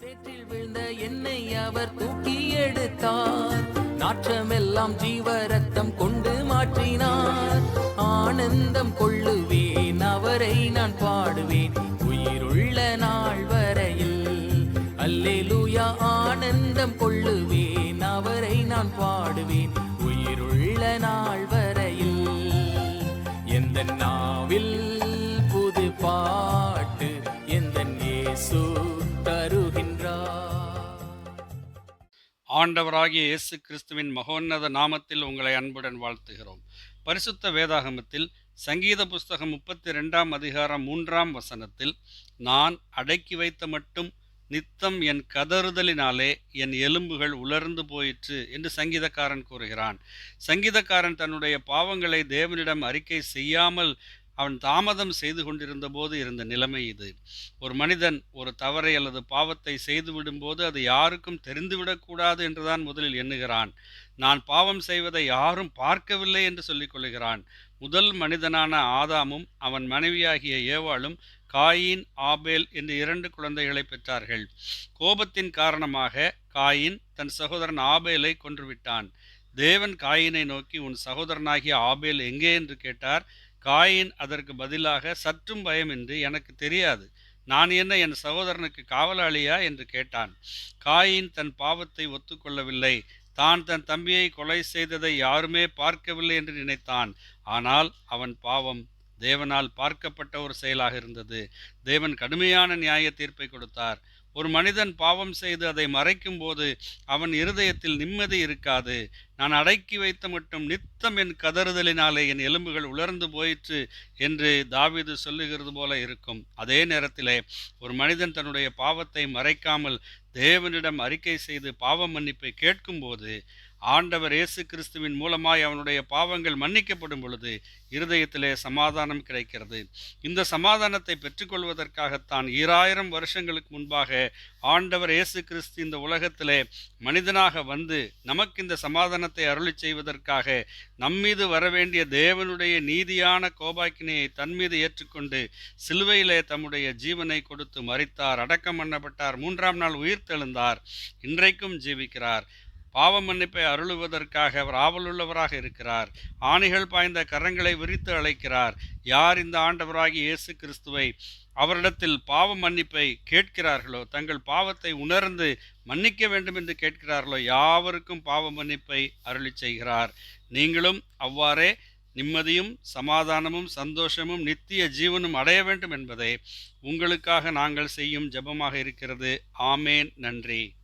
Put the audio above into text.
சேற்றில் விழுந்த என்னை அவர் தூக்கி எடுத்தார். நாற்றமெல்லாம் ஜீவ ரத்தம் கொண்டு மாற்றினார். ஆனந்தம் கொள்ளுவேன் அவரை நான் பாடுவேன். ஆண்டவராகிய இயேசு கிறிஸ்துவின் மகோன்னத நாமத்தில் உங்களை அன்புடன் வாழ்த்துகிறோம். பரிசுத்த வேதாகமத்தில் சங்கீத புஸ்தகம் முப்பத்தி ரெண்டாம் அதிகாரம் மூன்றாம் வசனத்தில் நான் அடக்கி வைத்த மட்டும் நித்தம் என் கதறுதலினாலே என் எலும்புகள் உலர்ந்து போயிற்று என்று சங்கீதக்காரன் கூறுகிறான். சங்கீதக்காரன் தன்னுடைய பாவங்களை தேவனிடம் அறிக்கை செய்யாமல் அவன் தாமதம் செய்து கொண்டிருந்த போது இருந்த நிலைமை இது. ஒரு மனிதன் ஒரு தவறை அல்லது பாவத்தை செய்து விடும்போது அது யாருக்கும் தெரிந்துவிடக்கூடாது என்றுதான் முதலில் எண்ணுகிறான். நான் பாவம் செய்வதை யாரும் பார்க்கவில்லை என்று சொல்லிக் கொள்கிறான் முதல் மனிதனான ஆதாமும் அவன் மனைவியாகிய ஏவாளும் காயின் ஆபேல் என்று இரண்டு குழந்தைகளை பெற்றார்கள். கோபத்தின் காரணமாக காயின் தன் சகோதரன் ஆபேலை கொன்றுவிட்டான் தேவன் காயினை நோக்கி உன் சகோதரனாகிய ஆபேல் எங்கே? என்று கேட்டார். காயின் அதற்கு பதிலாக சற்றும் பயமின்றி எனக்கு தெரியாது. நான் என்ன என் சகோதரனுக்கு காவலாளியா? என்று கேட்டான். காயின் தன் பாவத்தை ஒத்துக்கொள்ளவில்லை. தான் தன் தம்பியை கொலை செய்ததை யாருமே பார்க்கவில்லை என்று நினைத்தான். ஆனால் அவன் பாவம் தேவனால் பார்க்கப்பட்ட ஒரு செயலாக இருந்தது. தேவன் கடுமையான நியாய தீர்ப்பை கொடுத்தார். ஒரு மனிதன் பாவம் செய்து அதை மறைக்கும் போது அவன் இருதயத்தில் நிம்மதி இருக்காது. நான் அடக்கி வைத்த மட்டும் நித்தம் என் கதறுதலினாலே என் எலும்புகள் உலர்ந்து போயிற்று என்று தாவிது சொல்லுகிறது போல இருக்கும். அதே நேரத்திலே ஒரு மனிதன் தன்னுடைய பாவத்தை மறைக்காமல் தேவனிடம் அறிக்கை செய்து பாவ மன்னிப்பை கேட்கும்போது ஆண்டவர் இயேசு கிறிஸ்துவின் மூலமாய் அவனுடைய பாவங்கள் மன்னிக்கப்படும் பொழுது இருதயத்திலே சமாதானம் கிடைக்கிறது. இந்த சமாதானத்தை பெற்றுக்கொள்வதற்காகத்தான் ஈராயிரம் வருஷங்களுக்கு முன்பாக ஆண்டவர் இயேசு கிறிஸ்து இந்த உலகத்திலே மனிதனாக வந்து நமக்கு இந்த சமாதானத்தை அருளி செய்வதற்காக நம்மீது வரவேண்டிய தேவனுடைய நீதியான கோபாக்கினையை தன்மீது ஏற்றுக்கொண்டு சிலுவையிலே தம்முடைய ஜீவனை கொடுத்து மறித்தார் அடக்கம் பண்ணப்பட்டார் மூன்றாம் நாள் உயிர்த்தெழுந்தார் இன்றைக்கும் ஜீவிக்கிறார். பாவ மன்னிப்பை அருளுவதற்காக அவர் ஆவலுள்ளவராக இருக்கிறார். ஆணிகள் பாய்ந்த கரங்களை விரித்து அழைக்கிறார். யார் இந்த ஆண்டவராகி இயேசு கிறிஸ்துவை? அவரிடத்தில் பாவ மன்னிப்பை கேட்கிறார்களோ? தங்கள் பாவத்தை உணர்ந்து மன்னிக்க வேண்டும் என்று கேட்கிறார்களோ? யாவருக்கும் பாவ மன்னிப்பை அருளி செய்கிறார். நீங்களும் அவ்வாறே நிம்மதியும் சமாதானமும் சந்தோஷமும் நித்திய ஜீவனும் அடைய வேண்டும் என்பதே உங்களுக்காக நாங்கள் செய்யும் ஜெபமாக இருக்கிறது. ஆமேன். நன்றி.